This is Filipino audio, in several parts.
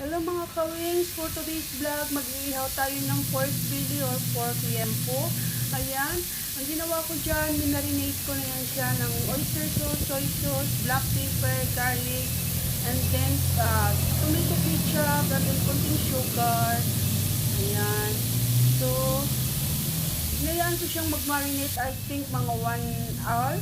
Hello mga kawings, for today's vlog, mag-iihaw tayo ng pork belly or pork liempo. Ayan, ang ginawa ko dyan, minarinate ko na yan siya ng oyster sauce, soy sauce, black pepper, garlic, and then uh, tomato ketchup, and then konting sugar. Ayan. So, Hinayaan ko siyang mag-marinate, I think, mga 1 hour.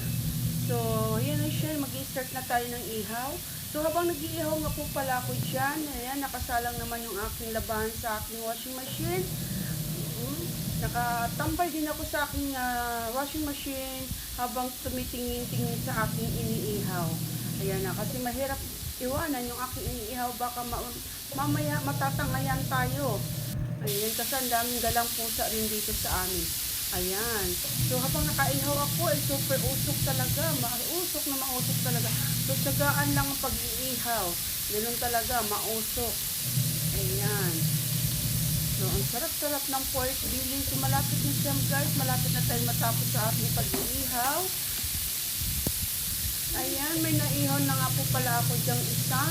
So, yan na siya. Mag-start na tayo ng ihaw. So, habang nag-iihaw nga po pala ako dyan, ayan, nakasalang naman yung aking labahan sa aking washing machine. Mm, Nakatambay din ako sa aking ah, washing machine habang tumitingin-tingin sa aking iniihaw. Ayan na, kasi mahirap iwanan yung aking iniihaw. Baka ma- mamaya matatangayan tayo. Ayan, kasi ang daming galang pusa rin dito sa amin. Ayan. So, habang nakaihaw ako, ay super usok talaga. Mausok na mausok talaga. So, sagaan lang ang pag-iihaw. Ganun talaga, mausok. Ayan. So, ang sarap-sarap ng pork belly. So, malapit na siya, guys. Malapit na tayo matapos sa ating pag-iihaw. Ayan, may naihaw na nga po pala ako diyang isa.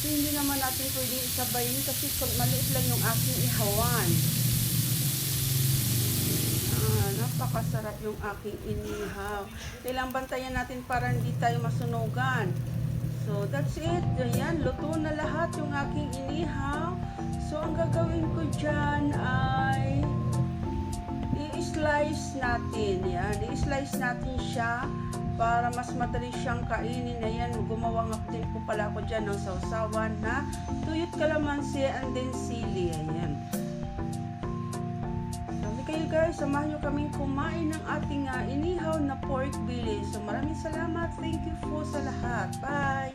So, hindi naman natin pwedeng isabayin kasi maliit lang yung aking ihawan. Napakasarap yung aking inihaw. Kailang bantayan natin para hindi tayo masunugan. So, that's it. Ayan, luto na lahat yung aking inihaw. So, ang gagawin ko dyan ay i-slice natin. Yan, i-slice natin siya para mas madali siyang kainin. Ayan, gumawa nga din po pala ako dyan ng sausawan na tuyot kalamansi and then Kayo guys, samahan nyo kaming kumain ng ating ah, inihaw na pork belly. So maraming salamat. Thank you po sa lahat. Bye!